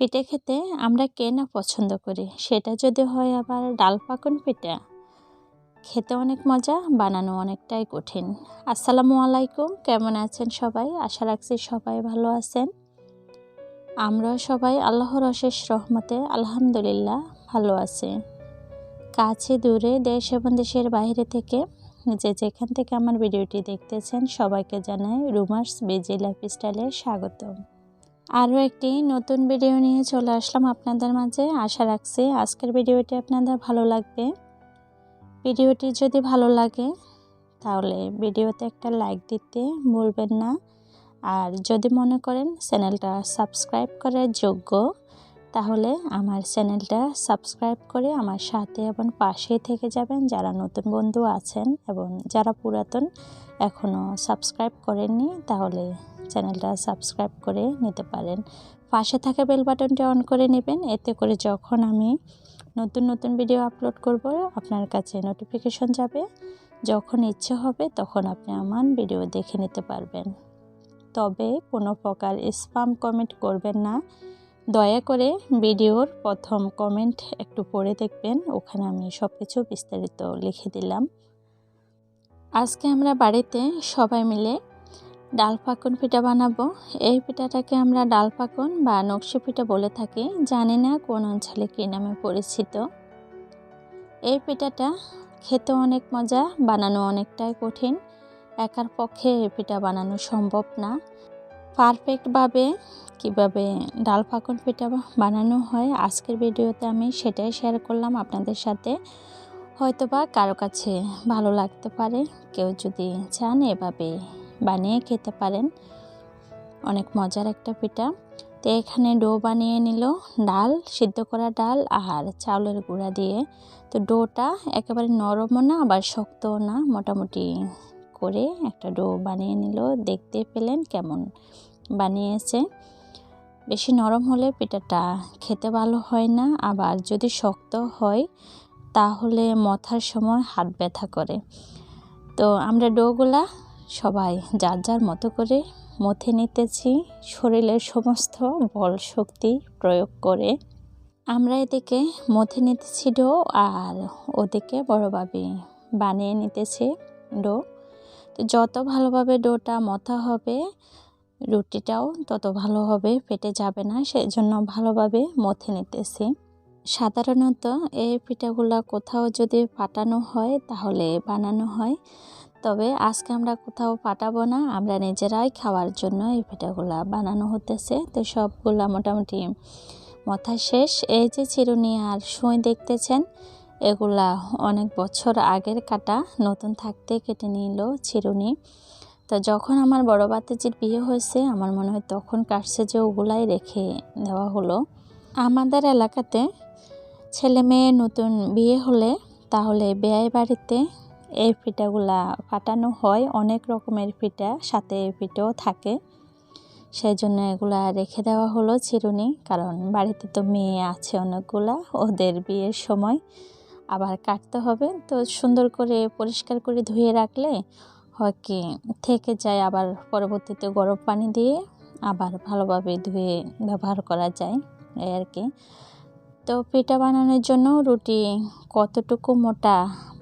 পিঠে খেতে আমরা কে না পছন্দ করি? সেটা যদি হয় আবার ডাল পাকন পিঠা। খেতে অনেক মজা, বানানো অনেকটাই কঠিন। আসসালামু আলাইকুম, কেমন আছেন সবাই? আশা রাখছি সবাই ভালো আছেন। আমরা সবাই আল্লাহর অশেষ রহমতে, আলহামদুলিল্লাহ, ভালো আছি। কাছে, দূরে, দেশ এবং দেশের বাইরে থেকে যে যেখান থেকে আমার ভিডিওটি দেখতেছেন, সবাইকে জানাই রুমার্স বেজি লাইফস্টাইলে স্বাগতম। আরও একটি নতুন ভিডিও নিয়ে চলে আসলাম আপনাদের মাঝে। আশা রাখছি আজকের ভিডিওটি আপনাদের ভালো লাগবে। ভিডিওটি যদি ভালো লাগে, তাহলে ভিডিওতে একটা লাইক দিতে ভুলবেন না। আর যদি মনে করেন চ্যানেলটা সাবস্ক্রাইব করার যোগ্য, তাহলে আমার চ্যানেলটা সাবস্ক্রাইব করে আমার সাথে এবং পাশে থেকে যাবেন যারা নতুন বন্ধু আছেন এবং যারা পুরাতন এখনও সাবস্ক্রাইব করেননি, তাহলে চ্যানেলটা সাবস্ক্রাইব করে নিতে পারেন। পাশে থাকা বেল বাটনটা অন করে নেবেন। এতে করে যখন আমি নতুন নতুন ভিডিও আপলোড করব, আপনার কাছে নোটিফিকেশন যাবে। যখন ইচ্ছে হবে, তখন আপনি আমার ভিডিও দেখে নিতে পারবেন। তবে কোনো প্রকার স্পাম কমেন্ট করবেন না। দয়া করে ভিডিওর প্রথম কমেন্ট একটু পড়ে দেখবেন। ওখানে আমি সব কিছু বিস্তারিত লিখে দিলাম। আজকে আমরা বাড়িতে সবাই মিলে ডাল পাকন পিঠা বানাবো। এই পিঠাটাকে আমরা ডাল পাকন বা নকশি পিঠা বলে থাকি। জানি না কোন অঞ্চলে কী নামে পরিচিত। এই পিঠাটা খেতে অনেক মজা, বানানো অনেকটাই কঠিন। একার পক্ষে এই পিঠা বানানো সম্ভব না। পারফেক্টভাবে কীভাবে ডাল পাকন পিঠা বানানো হয়, আজকের ভিডিওতে আমি সেটাই শেয়ার করলাম আপনাদের সাথে। হয়তোবা কারও কাছে ভালো লাগতে পারে, কেউ যদি চান এভাবে বানিয়ে খেতে পারেন। অনেক মজার একটা পিঠা। তো এখানে ডো বানিয়ে নিল, ডাল, সিদ্ধ করা ডাল আর চাউলের গুঁড়া দিয়ে। তো ডোটা একেবারে নরমও না, আবার শক্তও না, মোটামুটি করে একটা ডো বানিয়ে নিল। দেখতে পেলেন কেমন বানিয়েছে। বেশি নরম হলে পিঠাটা খেতে ভালো হয় না, আবার যদি শক্ত হয় তাহলে মথার সময় হাত ব্যথা করে। তো আমরা ডোগুলা সবাই যার যার মতো করে মথে নিতেছি, শরীরের সমস্ত বল শক্তি প্রয়োগ করে। আমরা এদিকে মথে নিতেছি ডো, আর ওদিকে বড়োভাবে বানিয়ে নিতেছে ডো। তো যত ভালোভাবে ডোটা মথা হবে, রুটিটাও তত ভালো হবে, পেটে যাবে না সেই জন্য ভালোভাবে মথে নিতেছি। সাধারণত এই পিঠাগুলা কোথাও যদি পাটানো হয়, তাহলে বানানো হয়। তবে আজকে আমরা কোথাও পাঠাবো না, আমরা নিজেরাই খাওয়ার জন্য এই পিঠাগুলা বানানো হতেছে। তো সবগুলা মোটামুটি মাথা শেষ। এই যে চিরুনি আর সুই দেখতেছেন, এগুলা অনেক বছর আগের কাটা, নতুন থাকতে কেটে নিল চিরুনি। তো যখন আমার বড় বাতিজির বিয়ে হয়েছে, আমার মনে হয় তখন কাটছে যে ওগুলাই রেখে দেওয়া হলো। আমাদের এলাকাতে ছেলে মেয়ে নতুন বিয়ে হলে তাহলে বেয়াই বাড়িতে এই পিঠাগুলা ফাটানো হয়, অনেক রকমের পিঠা, সাথে পিঠাও থাকে। সেই জন্য এগুলা রেখে দেওয়া হলো চিরুনি, কারণ বাড়িতে তো মেয়ে আছে অনেকগুলা, ওদের বিয়ের সময় আবার কাটতে হবে। তো সুন্দর করে পরিষ্কার করে ধুয়ে রাখলে হয় কি, থেকে যায় আবার পরবর্তীতে গরম পানি দিয়ে আবার ভালোভাবে ধুয়ে ব্যবহার করা যায়, এই আর কি। তো পিঠা বানানোর জন্য রুটি কতটুকু মোটা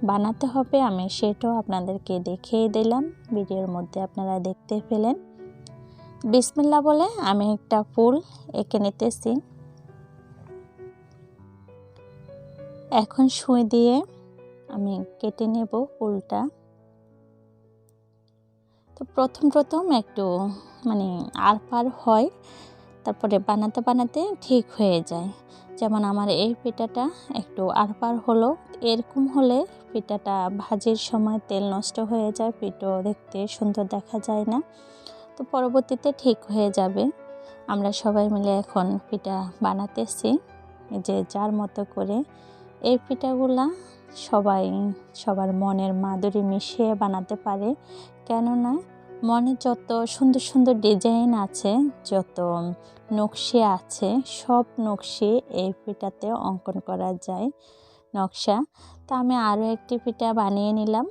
বানাতে হবে আমি সেটাও আপনাদেরকে দেখিয়ে দিলাম। ভিডিওর মধ্যে আপনারা দেখতে পেলেন। বিসমিল্লা বলে আমি একটা ফুল এঁকে নিতেছি। এখন সুই দিয়ে আমি কেটে নেব ফুলটা। তো প্রথম প্রথম একটু মানে আর পার হয়, তারপরে বানাতে বানাতে ঠিক হয়ে যায়। যেমন আমার এই পিঠাটা একটু আরপার হলো, এরকম হলে পিঠাটা ভাজির সময় তেল নষ্ট হয়ে যায় পিঠো দেখতে সুন্দর দেখা যায় না। তো পরবর্তীতে ঠিক হয়ে যাবে। আমরা সবাই মিলে এখন পিঠা বানাতেছি। যে যার মতো করে এই পিঠাগুলা সবাই সবার মনের মাদুরি মিশিয়ে বানাতে পারে। কেননা মনে যত সুন্দর সুন্দর ডিজাইন আছে, যত নকশি আছে, সব নকশি এই পিঠাতে অঙ্কন করা যায় নকশা। তা আমি আরও একটি পিঠা বানিয়ে নিলাম।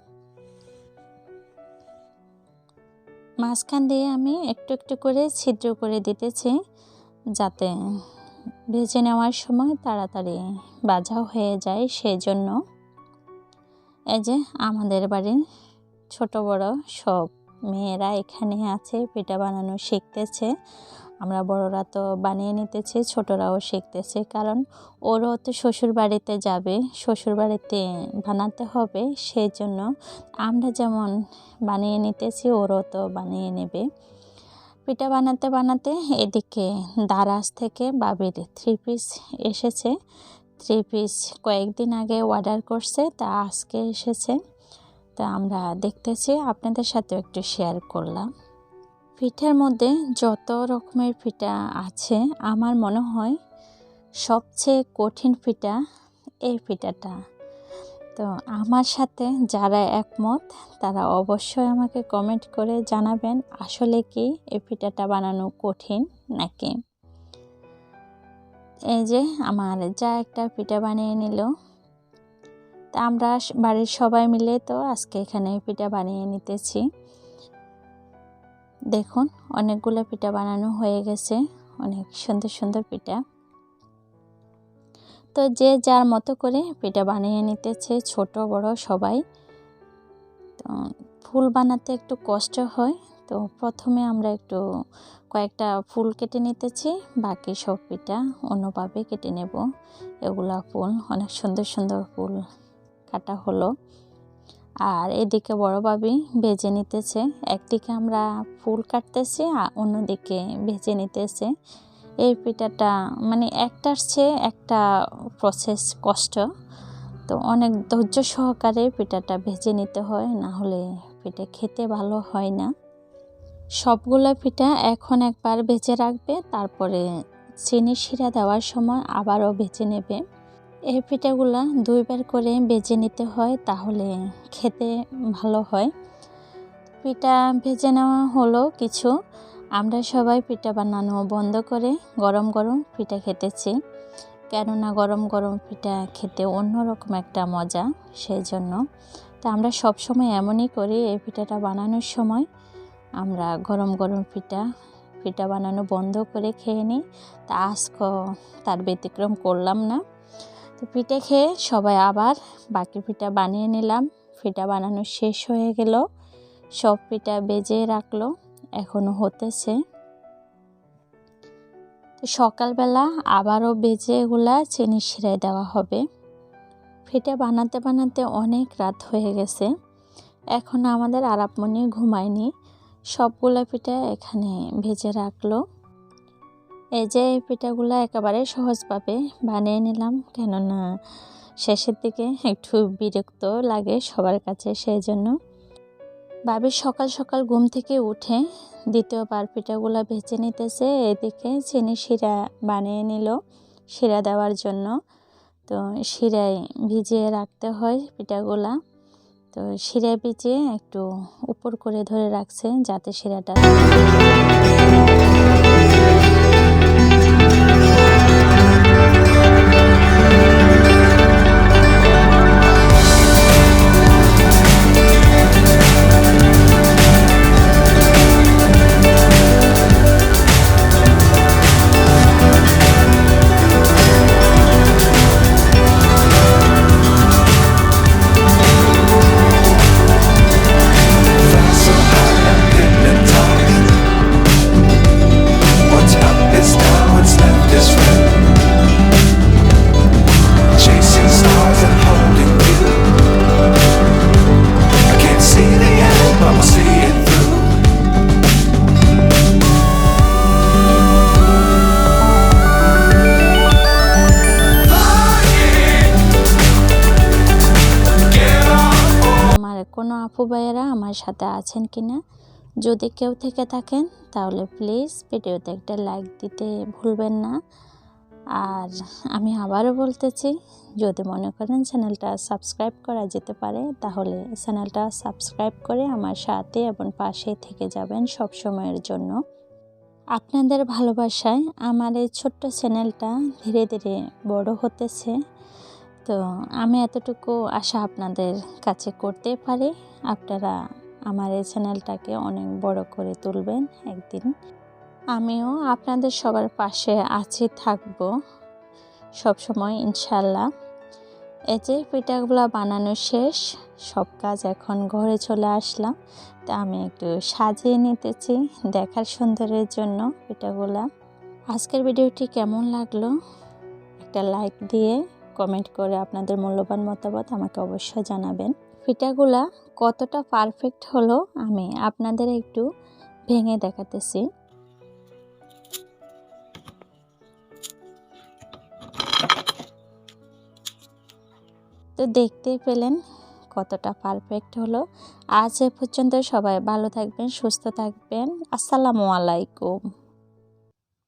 মাঝখান দিয়ে আমি একটু একটু করে ছিদ্র করে দিতেছি যাতে ভেজে নেওয়ার সময় তাড়াতাড়ি বাজাও হয়ে যায় সেই জন্য এই যে আমাদের বাড়ির ছোট বড় সব মেয়েরা এখানে আছে, পিঠা বানানো শিখতেছে। আমরা বড়রা তো বানিয়ে নিতেছি, ছোটরাও শিখতেছে। কারণ ওরও তো শ্বশুর বাড়িতে যাবে, শ্বশুর বাড়িতে বানাতে হবে সেই জন্য আমরা যেমন বানিয়ে নিতেছি, ওরও তো বানিয়ে নেবে। পিঠা বানাতে বানাতে এদিকে দারাজ থেকে বাবির থ্রি পিস এসেছে। থ্রি পিস কয়েকদিন আগে অর্ডার করছে, তা আজকে এসেছে। তা আমরা দেখতেছি আপনাদের সাথে একটু শেয়ার করলাম। পিঠার মধ্যে যত রকমের পিঠা আছে, আমার মনে হয় সবচেয়ে কঠিন পিঠা এই পিঠাটা। তো আমার সাথে যারা একমত, তারা অবশ্যই আমাকে কমেন্ট করে জানাবেন, আসলে কি এই পিঠাটা বানানো কঠিন নাকি? এই যে আমার যা একটা পিঠা বানিয়ে নিল তা আমরা বাড়ির সবাই মিলে তো আজকে এখানে পিঠা বানিয়ে নিতেছি। দেখুন, অনেকগুলো পিঠা বানানো হয়ে গেছে, অনেক সুন্দর সুন্দর পিঠা। তো যে যার মতো করে পিঠা বানিয়ে নিতেছে, ছোট, বড় সবাই। তো ফুল বানাতে একটু কষ্ট হয়, তো প্রথমে আমরা একটু কয়েকটা ফুল কেটে নিতেছি, বাকি সব পিঠা অন্যভাবে কেটে নেব। এগুলা ফুল অনেক সুন্দর সুন্দর ফুল। কাটা হলো। আর এদিকে বড় ভাবি ভেজে নিতেছে। একদিকে আমরা ফুল কাটতেছি আর অন্যদিকে ভেজে নিতেছে। এই পিঠাটা মানে একটার চেয়ে একটা প্রসেস কষ্ট। তো অনেক ধৈর্য সহকারে পিঠাটা ভেজে নিতে হয়, না হলে পিঠে খেতে ভালো হয় না। সবগুলো পিঠা এখন একবার ভেজে রাখবে, তারপরে চিনি শিরা দেওয়ার সময় আবারও ভেজে নেবে। এই পিঠাগুলো দুইবার করে বেজে নিতে হয়, তাহলে খেতে ভালো হয়। পিঠা ভেজে নেওয়া হলো কিছু। আমরা সবাই পিঠা বানানো বন্ধ করে গরম গরম পিঠা খেতেছি। কেননা গরম গরম পিঠা খেতে অন্যরকম একটা মজা সেই জন্য তা আমরা সব সময় এমনই করি এই পিঠাটা বানানোর সময়। আমরা গরম গরম পিঠা পিঠা বানানো বন্ধ করে খেয়ে নিই। তা আজক তার ব্যতিক্রম করলাম না। তো পিঠে খেয়ে সবাই আবার বাকি পিঠা বানিয়ে নিলাম। পিঠা বানানো শেষ হয়ে গেল। সব পিঠা বেজে রাখল এখনও হতেছে। তো সকালবেলা আবারও বেজে এগুলা চিনি শিরায় দেওয়া হবে। পিঠা বানাতে বানাতে অনেক রাত হয়ে গেছে। এখন আমাদের আরাপমনি ঘুমায়নি। সবগুলো পিঠা এখানে ভেজে রাখল। এই যে পিঠাগুলো একেবারে সহজভাবে বানিয়ে নিলাম। কেননা শেষের দিকে একটু বিরক্ত লাগে সবার কাছে সেই জন্য। বাবির সকাল সকাল ঘুম থেকে উঠে দ্বিতীয়বার পিঠাগুলো ভেজে নিতেছে। এদিকে চিনি শিরা বানিয়ে নিল শিরা দেওয়ার জন্য। তো শিরায় ভিজিয়ে রাখতে হয় পিঠাগুলা। তো শিরায় ভিজিয়ে একটু উপর করে ধরে রাখছে যাতে শিরাটা কোনো আপু ভাইয়েরা আমার সাথে আছেন কি না যদি কেউ থেকে থাকেন, তাহলে প্লিজ ভিডিওতে একটা লাইক দিতে ভুলবেন না। আর আমি আবারও বলতেছি, যদি মনে করেন চ্যানেলটা সাবস্ক্রাইব করা যেতে পারে, তাহলে চ্যানেলটা সাবস্ক্রাইব করে আমার সাথে এবং পাশে থেকে যাবেন সব সময়ের জন্য। আপনাদের ভালোবাসায় আমার এই ছোট্ট চ্যানেলটা ধীরে ধীরে বড় হতেছে। তো আমি এতটুকু আশা আপনাদের কাছে করতে পারি। আপনারা আমার এই চ্যানেলটাকে অনেক বড় করে তুলবেন একদিন। আমিও আপনাদের সবার পাশে আছি, থাকব সবসময় ইনশাল্লাহ এই যে পিঠাগুলো বানানো শেষ, সব কাজ এখন ঘরে চলে আসলাম। তা আমি একটু সাজিয়ে নিতেছি দেখার সুন্দরের জন্য পিঠাগুলা। আজকের ভিডিওটি কেমন লাগল? একটা লাইক দিয়ে কমেন্ট করে আপনাদের মূল্যবান মতামত আমাকে অবশ্যই জানাবেন। পিঠাগুলা কতটা পারফেক্ট হলো আমি আপনাদের একটু ভেঙে দেখাতেছি। তো দেখতেই পেলেন কতটা পারফেক্ট হলো। আজ এ পর্যন্ত সবাই ভালো থাকবেন, সুস্থ থাকবেন। আসসালামু আলাইকুম।